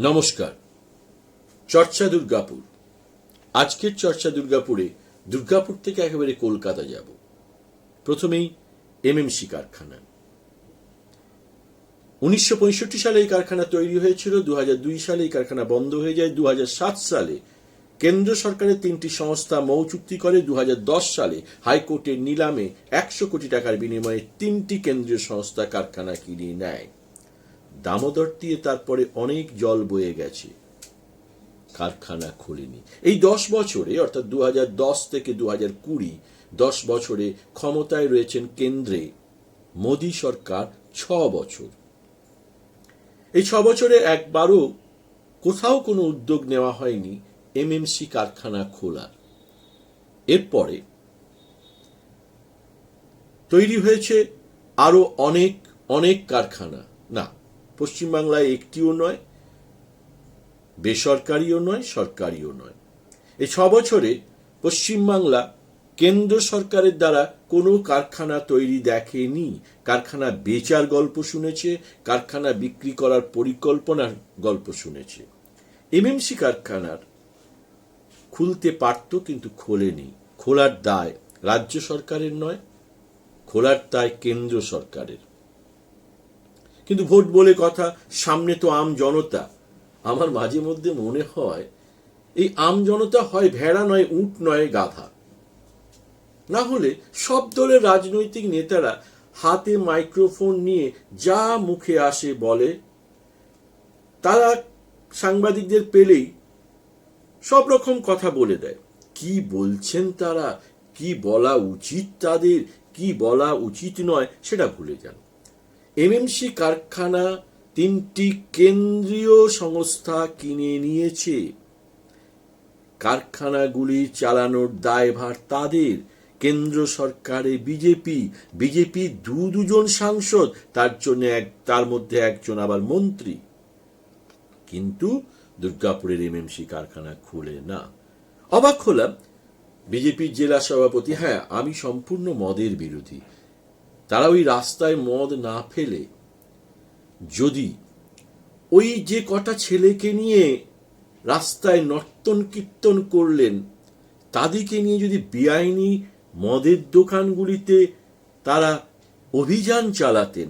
নমস্কার। চর্চা দুর্গাপুর। আজকের চর্চা দুর্গাপুরে দুর্গাপুর থেকে একেবারে কলকাতা যাব। প্রথমেই এমএমসি কারখানা। উনিশশো পঁয়ষট্টি সালে এই কারখানা তৈরি হয়েছিল দু হাজার দুই সালে এই কারখানা বন্ধ হয়ে যায় দু হাজার সাত সালে কেন্দ্র সরকারের তিনটি সংস্থা মৌ চুক্তি করে দু হাজার দশ সালে হাইকোর্টের নিলামে একশো কোটি টাকার বিনিময়ে তিনটি কেন্দ্রীয় সংস্থা কারখানা কিনে নেয়। দামোদর দিয়ে তারপরে অনেক জল বয়ে গেছে। কারখানা খোলেনি। এই দশ বছরে, অর্থাৎ দু হাজার দশ থেকে দু কুড়ি, দশ বছরে ক্ষমতায় রয়েছেন কেন্দ্রে মোদী সরকার ছ বছর। এই ছ বছরে একবারও কোথাও কোনো উদ্যোগ নেওয়া হয়নি এমএমসি কারখানা খোলার। এরপরে তৈরি হয়েছে আরও অনেক অনেক কারখানা। না পশ্চিমবাংলায় একটিও নয়, বেসরকারিও নয়, সরকারিও নয়। এই ছ বছরে পশ্চিমবাংলা কেন্দ্র সরকারের দ্বারা কোনো কারখানা তৈরি দেখেনি। কারখানা বেচার গল্প শুনেছে, কারখানা বিক্রি করার পরিকল্পনার গল্প শুনেছে। এমএমসি কারখানার খুলতে পারত কিন্তু খোলেনি। খোলার দায় রাজ্য সরকারের নয়, খোলার দায় কেন্দ্র সরকারের। কিন্তু ভোট বলে কথা, সামনে তো আম জনতা। আমার মাঝে মধ্যে মনে হয়, এই আম জনতা হয় ভেড়া নয়, উট নয়, গাধা। না হলে সব দলের রাজনৈতিক নেতারা হাতে মাইক্রোফোন নিয়ে যা মুখে আসে বলে, তারা সাংবাদিকদের পেলেই সব রকম কথা বলে দেয়। কি বলছেন তারা? কি বলা উচিত তাদের? কি বলা উচিত নয়? সেটা ভুলে যান। এমএমসি কারখানা তিনটি কেন্দ্রীয় সংস্থা কিনে নিয়েছে। কারখানাগুলি চালানোর দায়ভার তাদের। কেন্দ্র সরকারে বিজেপি বিজেপি দু দুজন সাংসদ, তার জন্য এক, তার মধ্যে একজন আবার মন্ত্রী। কিন্তু দুর্গাপুরের এমএমসি কারখানা খুলে না। অবাক হলাম বিজেপির জেলা সভাপতি হ্যাঁ আমি সম্পূর্ণ মদের বিরোধী। তারা ওই রাস্তায় মদ না ফেলে। যদি ওই যে কটা ছেলেকে নিয়ে রাস্তায় নর্তন কীর্তন করলেন, তাদেরকে নিয়ে যদি বেআইনি মদের দোকানগুলিতে তারা অভিযান চালাতেন,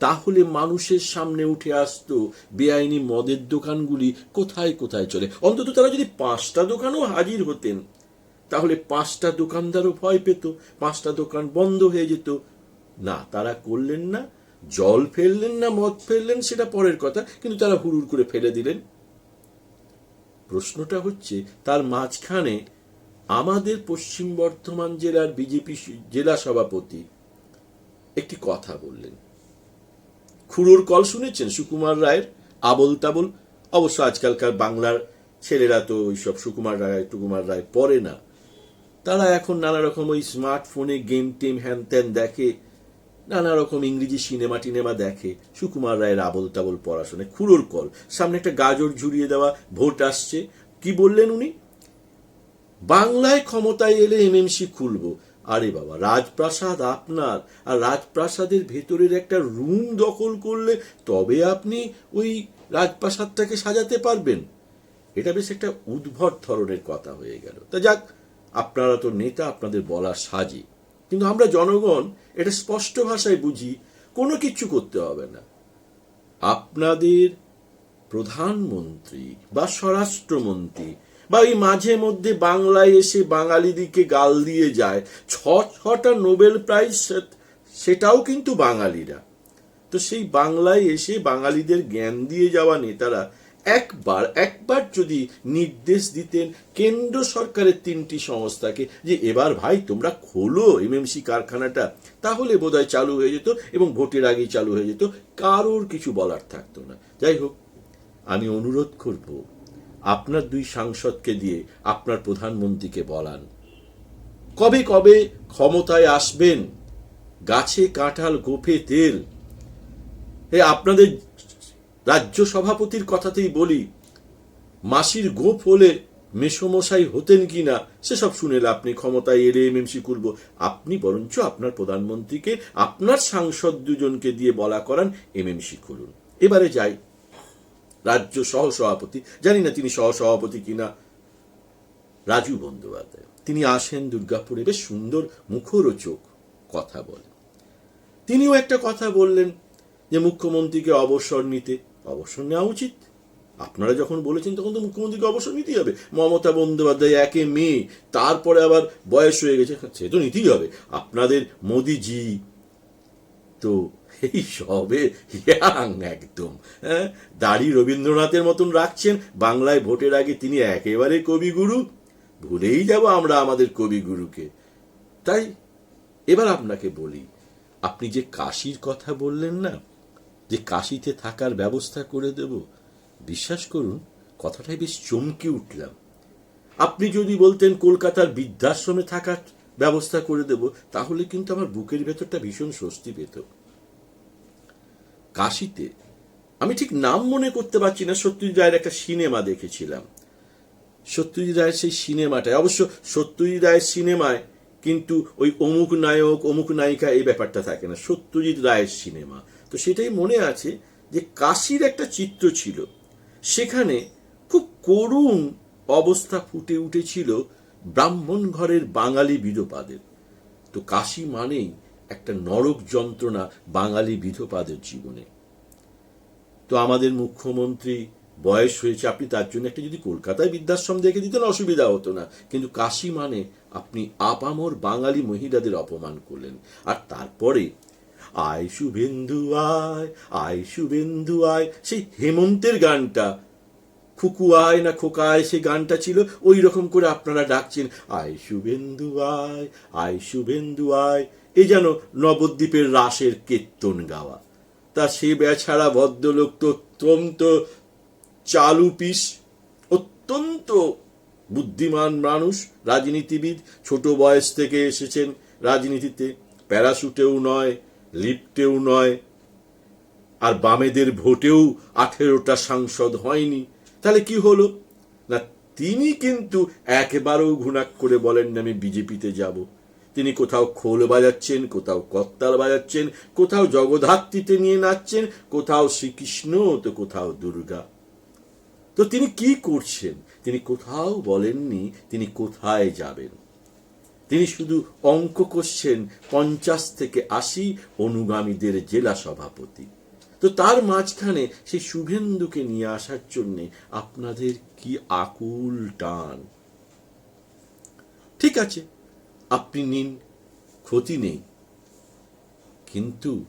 তাহলে মানুষের সামনে উঠে আসতো, বেআইনি মদের দোকানগুলি কোথায় কোথায় চলে? অন্তত তারা যদি পাঁচটা দোকানও হাজির হতেন, তাহলে পাঁচটা দোকানদারও ভয় পেত, পাঁচটা দোকান বন্ধ হয়ে যেত। না, তারা করলেন না, জল ফেললেন না, মদ ফেললেন, সেটা পরের কথা, কিন্তু তারা হুড়ুর করে ফেলে দিলেন। প্রশ্নটা হচ্ছে, তার মাঝখানে আমাদের পশ্চিম বর্ধমান জেলার বিজেপি জেলা সভাপতি একটি কথা বললেন। খুড়োর কল শুনেছেন সুকুমার রায়ের আবল তাবল অবশ্য আজকালকার বাংলার ছেলেরা তো ওইসব সুকুমার রায়, টুকুমার রায় পড়ে না। তারা এখন নানা রকম ওই স্মার্টফোনে গেম টেম হ্যান ত্যান দেখে নানা রকম ইংরেজি সিনেমা টিনেমা দেখে সুকুমার রায়ের আবল তাবল পড়াশোনায় খুঁড়োর কল। সামনে একটা গাজর ঝুরিয়ে দেওয়া ভোট আসছে। কি বললেন উনি? বাংলায় ক্ষমতায় এলে এমএমসি খুলবো। আরে বাবা, রাজপ্রাসাদ আপনার। আর রাজপ্রাসাদের ভেতরের একটা রুম দখল করলে তবে আপনি ওই রাজপ্রাসাদটাকে সাজাতে পারবেন। এটা বেশ একটা উদ্ভট ধরনের কথা হয়ে গেল। তা যাক, আপনারা তো নেতা, আপনাদের বলা সাজে। কিন্তু আমরা জনগণ এটা স্পষ্ট ভাষায় বুঝি, কোনো কিছু করতে হবে না। আপনাদের প্রধানমন্ত্রী বা স্বরাষ্ট্রমন্ত্রী বা এই মাঝে মধ্যে বাংলায় এসে বাঙালিদিকে গাল দিয়ে যায়, ছ, ছটা নোবেল প্রাইজ সেটাও কিন্তু বাঙালিরা। তো সেই বাংলায় এসে বাঙালিদের জ্ঞান দিয়ে যাওয়া নেতারা একবার একবার যদি নির্দেশ দিতেন কেন্দ্র সরকারের তিনটি সংস্থাকে যে এবার ভাই তোমরা খোলো এমএমসি কারখানাটা, তাহলে বোধহয় চালু হয়ে যেত এবং ভোটের আগেই চালু হয়ে যেত। কারোর কিছু বলার থাকতো না। যাই হোক, আমি অনুরোধ করব, আপনার দুই সাংসদকে দিয়ে আপনার প্রধানমন্ত্রীকে বলান, কবে কবে ক্ষমতায় আসবেন? গাছে কাঁঠাল, গোফে তেল। এ আপনাদের রাজ্য সভাপতির কথাতেই বলি, মাসির গোপ হলে মেসমশাই হতেন কি না, সেসব শুনেলে আপনি ক্ষমতায় এলে এমএমসি করব। আপনি বরঞ্চ আপনার প্রধানমন্ত্রীকে, আপনার সাংসদ দুজনকে দিয়ে বলা করান, এমএমসি খুলুন এবারে যাই। রাজ্য সহসভাপতি, জানি না তিনি সহসভাপতি কিনা রাজু বন্দ্যোপাধ্যায়, তিনি আসেন দুর্গাপুরে, বেশ সুন্দর মুখরোচক কথা বলেন। তিনিও একটা কথা বললেন যে, মুখ্যমন্ত্রীকে অবসর নিতে অবসর নেওয়া উচিত। আপনারা যখন বলেছেন, তখন তো মুখ্যমন্ত্রীকে অবসর নিতেই হবে। মমতা বন্দ্যোপাধ্যায় একে মেয়ে, তারপরে আবার বয়স হয়ে গেছে, সে তো নিতেই হবে। আপনাদের মোদিজি তো এই সবে ইয়াং একদম হ্যাঁ? দাড়ি রবীন্দ্রনাথের মতন রাখছেন, বাংলায় ভোটের আগে তিনি একেবারে কবিগুরু, ভুলেই যাব আমরা আমাদের কবিগুরুকে। তাই এবার আপনাকে বলি, আপনি যে কাশির কথা বললেন না যে কাশিতে থাকার ব্যবস্থা করে দেব। বিশ্বাস করুন কথাটাই বেশ চমকে উঠলাম। আপনি যদি বলতেন কলকাতার বৃদ্ধাশ্রমে থাকার ব্যবস্থা করে দেব, তাহলে কিন্তু আমার বুকের ভেতরটা ভীষণ স্বস্তি পেত। কাশিতে, আমি ঠিক নাম মনে করতে পারছি না, সত্যজিৎ রায়ের একটা সিনেমা দেখেছিলাম। সত্যজিৎ রায়ের সেই সিনেমাটায়, অবশ্য সত্যজিৎ রায়ের সিনেমায় কিন্তু ওই অমুক নায়ক, অমুক নায়িকা এই ব্যাপারটা থাকে না, সত্যজিৎ রায়ের সিনেমা। তো সেটাই মনে আছে যে কাশির একটা চিত্র ছিল। সেখানে খুব করুণ অবস্থা ফুটে উঠেছিল ব্রাহ্মণ ঘরের বাঙালি বিধবাদের। তো কাশি মানেই একটা নরক যন্ত্রণা বাঙালি বিধবাদের জীবনে। তো আমাদের মুখ্যমন্ত্রী বয়স হয়েছে, আপনি তার জন্য একটা যদি কলকাতায় বৃদ্ধাশ্রম দেখে দিতেন অসুবিধা হতো না। কিন্তু কাশি মানে আপনি আপামর বাঙালি মহিলাদের অপমান করলেন। আর তারপরে আয় শুভেন্দু আয় আয় শুভেন্দু আয়। সেই হেমন্তের গানটা, খুকু আয় না খোকায় সে গানটা ছিল ওই রকম করে আপনারা ডাকছেন, আয় শুভেন্দু আয় আয় শুভেন্দু আয়। এ যেন নবদ্বীপের রাসের কীর্তন গাওয়া। তা সে বেছাড়া ভদ্রলোক তো অত্যন্ত চালু পিস অত্যন্ত বুদ্ধিমান মানুষ, রাজনীতিবিদ, ছোট বয়স থেকে এসেছেন। রাজনীতিতে প্যারাশুটেও নয় লিফটেও নয়, আর বামেদের ভোটেও আঠেরোটা সাংসদ হয়নি। তাহলে কি হলো? না, তিনি কিন্তু একেবারেও ঘুণাক করে বলেন না, আমি বিজেপিতে যাব। তিনি কোথাও খোল বাজাচ্ছেন, কোথাও কত্তাল বাজাচ্ছেন, কোথাও জগদ্ধাত্রীতে নিয়ে নাচছেন, কোথাও শ্রীকৃষ্ণ, তো কোথাও দুর্গা। তো তিনি কি করছেন? তিনি কোথাও বলেননি, তিনি কোথায় যাবেন? তিনি শুধু অঙ্ক করছেন পঞ্চাশ থেকে আশি অনুগামীদের জেলা সভাপতি। তো তার মাঝখানে সেই শুভেন্দুকে নিয়ে আসার জন্য আপনাদের কি আকুল টান? ঠিক আছে, আপনি নিন, ক্ষতি নেই। কিন্তু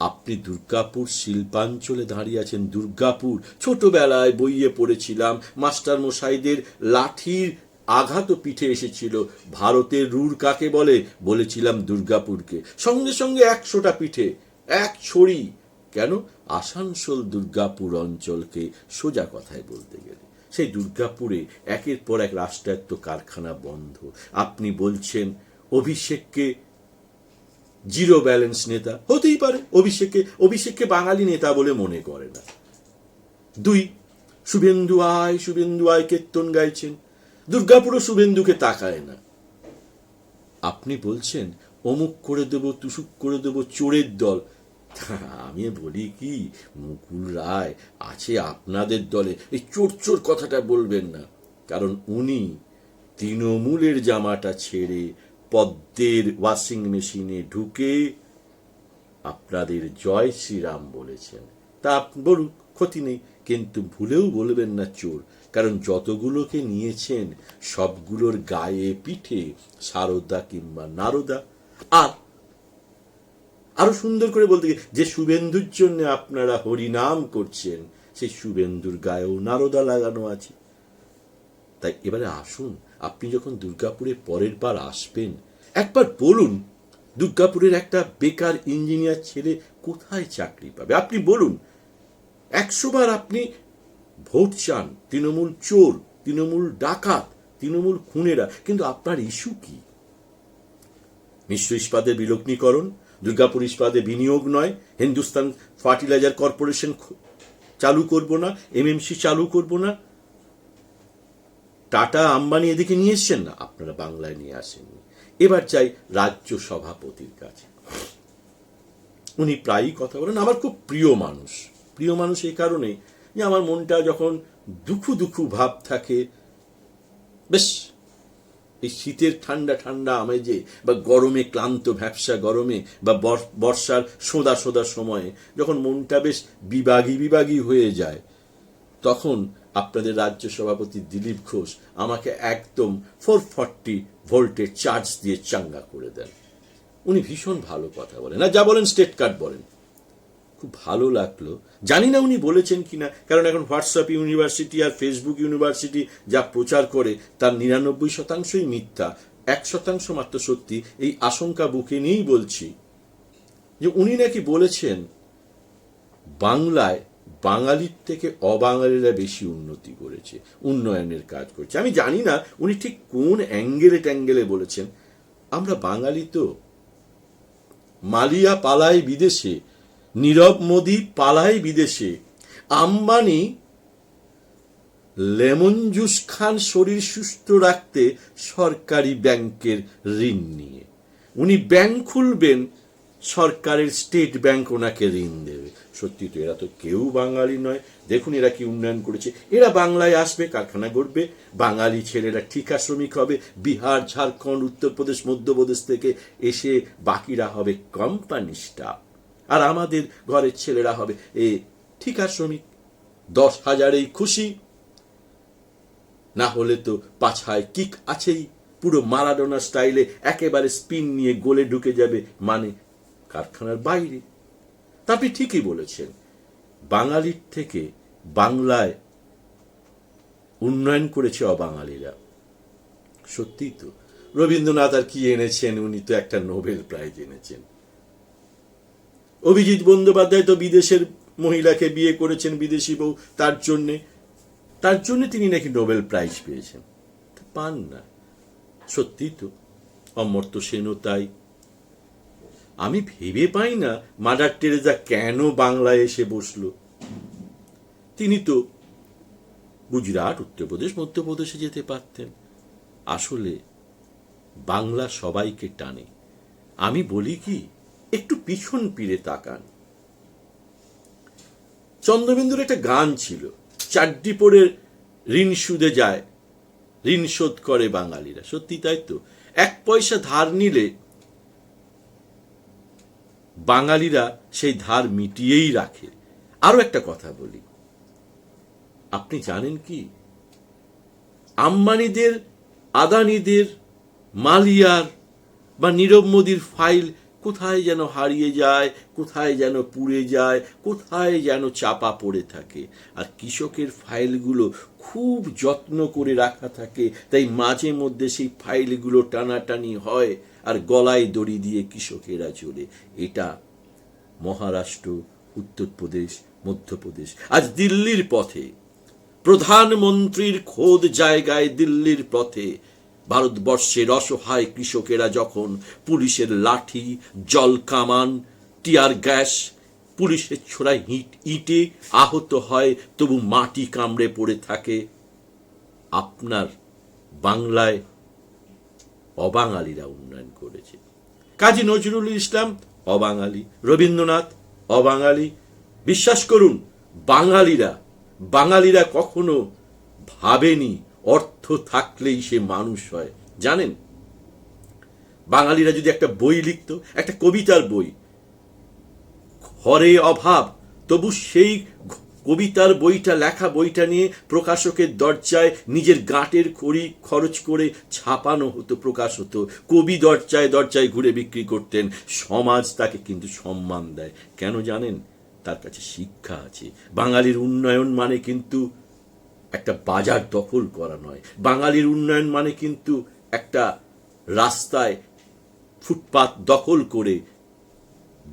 আপনি দুর্গাপুর শিল্পাঞ্চলে দাঁড়িয়ে আছেন, দুর্গাপুর। ছোটবেলায় বইয়ে পড়েছিলাম মাস্টার মশাইদের লাঠির আঘাত পিঠে এসেছিল। ভারতের রুর কাকে বলে? বলেছিলাম দুর্গাপুরকে। সঙ্গে সঙ্গে একশোটা পিঠে, এক ছড়ি। কেন? আসানসোল দুর্গাপুর অঞ্চলকে সোজা কথায় বলতে গেলে। সেই দুর্গাপুরে একের পর এক রাষ্ট্রায়ত্ত কারখানা বন্ধ। আপনি বলছেন অভিষেককে জিরো ব্যালেন্স নেতা? হতেই পারে, অভিষেককে অভিষেককে বাঙালি নেতা বলে মনে করে না। দুই, শুভেন্দু আয় শুভেন্দু আয় কীর্তন গাইছেন। দুর্গাপুরও শুভেন্দুকে তাকায় না। আপনি বলছেন, অমুক করে দেব, তুসুক করে দেব, চোরের দল। আমি বলি কি, মুকুল রায় আছে আপনাদের দলে। এই চোর চোর কথাটা বলবেন না। কারণ উনি তৃণমূলের জামাটা ছেড়ে পদ্মের ওয়াশিং মেশিনে ঢুকে আপনাদের জয় শ্রীরাম বলেছেন। তা বলুন ক্ষতি নেই, কিন্তু ভুলেও বলবেন না চোর। কারণ যতগুলোকে নিয়েছেন, সবগুলোর গায়ে পিঠে সারদা কিংবা নারদা। আর আরও সুন্দর করে বলতে যে শুভেন্দুর জন্য আপনারা হরিনাম করছেন, সেই শুভেন্দুর গায়েও নারদা লাগানো আছে। তাই এবারে আসুন, আপনি যখন দুর্গাপুরে পরের বার আসবেন, একবার বলুন, দুর্গাপুরের একটা বেকার ইঞ্জিনিয়ার ছেলে কোথায় চাকরি পাবে? আপনি বলুন, একশো বার আপনি ভোট চান, তৃণমূল চোর, তৃণমূল ডাকাত, তৃণমূল খুনেরা, কিন্তু আপনার ইস্যু কি? মিশ্র ইস্পাতের বিলগ্নীকরণ দুর্গাপুর ইস্পাতে বিনিয়োগ নয়, হিন্দুস্তান ফার্টিলাইজার কর্পোরেশন চালু করব না এমএমসি চালু করব না। টাটা আম্বানি এদিকে নিয়ে এসছেন না? আপনারা বাংলায় নিয়ে আসেননি। এবার চাই রাজ্য সভাপতির কাছে। উনি প্রায়ই কথা বলেন। আমার খুব প্রিয় মানুষ। প্রিয় মানুষ এই কারণে যে আমার মনটা যখন দুখু দুখু ভাব থাকে, বেশ, এই শীতের ঠান্ডা ঠান্ডা আমেজে বা গরমে ক্লান্ত ভ্যাবসা গরমে, বা বর্ষার সোদা সোদা সময়ে যখন মনটা বেশ বিবাগী বিবাগী হয়ে যায়, তখন আপনাদের রাজ্য সভাপতি দিলীপ ঘোষ আমাকে একদম ফোর ফর্টি ভোল্টের চার্জ দিয়ে চাঙ্গা করে দেন। উনি ভীষণ ভালো কথা বলেন। আর যা বলেন স্টেট কার্ড বলেন। খুব ভালো লাগল। জানি না উনি বলেছেন কিনা, কারণ এখন হোয়াটসঅ্যাপ ইউনিভার্সিটি আর ফেসবুক ইউনিভার্সিটি যা প্রচার করে, তার নিরানব্বই শতাংশই মিথ্যা, এক শতাংশ মাত্র সত্যি, এই আশঙ্কা বুকে নিয়েই বলছি। যে উনি নাকি বলেছেন, বাংলায় বাঙালির থেকে অবাঙালিরা বেশি উন্নতি করেছে, উন্নয়নের কাজ করছে। আমি জানি না উনি ঠিক কোন অ্যাঙ্গেলে ট্যাঙ্গেলে বলেছেন। আমরা বাঙালি তো মালিয়া পালায় বিদেশে নীরব মোদি পালায় বিদেশে। আম্বানি লেমন জুস খান শরীর সুস্থ রাখতে সরকারি ব্যাংকের ঋণ নিয়ে। উনি ব্যাংক খুলবেন, সরকারের স্টেট ব্যাংক ওনাকে ঋণ দেবে। সত্যি তো এরা তো কেউ বাঙালি নয়। দেখুন এরা কি উন্নয়ন করেছে। এরা বাংলায় আসবে, কারখানা গড়বে, বাঙালি ছেলেরা ঠিকা শ্রমিক হবে, বিহার, ঝাড়খণ্ড, উত্তরপ্রদেশ, মধ্যপ্রদেশ থেকে এসে বাকিরা হবে কোম্পানি স্টাফ আর আমাদের ঘরের ছেলেরা হবে। এ, ঠিকা শ্রমিক, দশ হাজারেই খুশি। না হলে তো পাছায় কিক আছেই। পুরো মারাডোনা স্টাইলে একেবারে স্পিন নিয়ে গোলে ঢুকে যাবে মানে কারখানার বাইরে। তা আপনি ঠিকই বলেছেন, বাঙালির থেকে বাংলায় উন্নয়ন করেছে অবাঙালিরা। সত্যি তো। রবীন্দ্রনাথ আর কি এনেছেন, উনি তো একটা নোবেল প্রাইজ এনেছেন। অভিজিৎ বন্দ্যোপাধ্যায় তো বিদেশের মহিলাকে বিয়ে করেছেন, বিদেশি বউ, তার জন্যে। তার জন্য তিনি নাকি নোবেল প্রাইজ পেয়েছেন। পান না। সত্যি তো, অমর্ত্য সেনও তাই। আমি ভেবে পাই না মাদার টেরেজা কেন বাংলায় এসে বসল। তিনি তো গুজরাট, উত্তরপ্রদেশ, মধ্যপ্রদেশে যেতে পারতেন। আসলে বাংলা সবাইকে টানে। আমি বলি কি একটু পিছন পিড়ে তাকান। চন্দ্রবিন্দুর একটা গান ছিল চারটি পরে ঋণ সুদে যায়, ঋণ শোধ করে বাঙালিরা। সত্যি তাই তো? এক পয়সা ধার নিলে বাঙালিরা সেই ধার মিটিয়েই রাখে। আরও একটা কথা বলি। আপনি জানেন কি? আম্বানিদের, আদানিদের, মালিয়ার বা নীরব মোদীর ফাইল কোথায় যেন হারিয়ে যায়, কোথায় যেন পুড়ে যায়, কোথায় যেন চাপা পড়ে থাকে। আর কৃষকের ফাইলগুলো খুব যত্ন করে রাখা থাকে, তাই মাঝে মধ্যে সেই ফাইলগুলো টানাটানি হয় আর গলায় দড়ি দিয়ে কৃষকেরা চলে। এটা মহারাষ্ট্র, উত্তরপ্রদেশ, মধ্যপ্রদেশ। আজ দিল্লির পথে, প্রধানমন্ত্রীর খোদ জায়গায় দিল্লির পথে ভারতবর্ষের অসহায় কৃষকেরা যখন পুলিশের লাঠি, জল কামান, টিয়ার গ্যাস, পুলিশের ছোড়ায় হিট ইটে আহত হয়, তবু মাটি কামড়ে পড়ে থাকে। আপনার বাংলায় অবাঙালিরা উন্নয়ন করেছে। কাজী নজরুল ইসলাম অবাঙালি, রবীন্দ্রনাথ অবাঙালি। বিশ্বাস করুন, বাঙালিরা বাঙালিরা কখনো ভাবেনি অর্থ থাকলেই সে মানুষ হয়। জানেন? বাঙালিরা যদি একটা বই লিখতো, একটা কবিতার বই ঘরে অভাব, তবু সেই কবিতার বইটা, লেখা বইটা নিয়ে প্রকাশকের দরজায় নিজের গাঁটের খড়ি খরচ করে ছাপানো হতো, প্রকাশ হতো। কবি দরজায় দরজায় ঘুরে বিক্রি করতেন, সমাজ তাকে কিন্তু সম্মান দেয়। কেন জানেন? তার কাছে শিক্ষা আছে। বাঙালির উন্নয়ন মানে কিন্তু একটা বাজার দখল করা নয়। বাঙালির উন্নয়ন মানে কিন্তু একটা রাস্তায় ফুটপাত দখল করে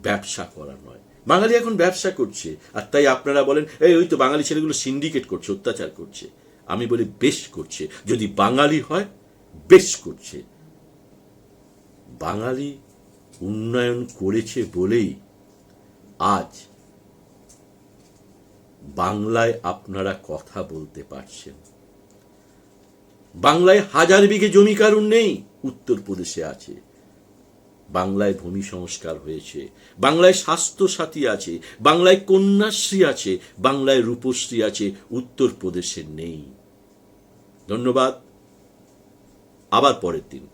ব্যবসা করা নয়। বাঙালি এখন ব্যবসা করছে, আর তাই আপনারা বলেন, এই, ওই তো বাঙালি ছেলেগুলো সিন্ডিকেট করছে, অত্যাচার করছে। আমি বলি, বেশ করছে। যদি বাঙালি হয়, বেশ করছে। বাঙালি উন্নয়ন করেছে বলেই আজ বাংলায় আপনারা কথা বলতে পারছেন। বাংলায় হাজার বিঘে জমি কারণ নেই, উত্তরপ্রদেশে আছে। বাংলায় ভূমি সংস্কার হয়েছে, বাংলায় স্বাস্থ্য সাথী আছে, বাংলায় কন্যাশ্রী আছে, বাংলায় রূপশ্রী আছে, উত্তরপ্রদেশে নেই। ধন্যবাদ। আবার পরের দিন।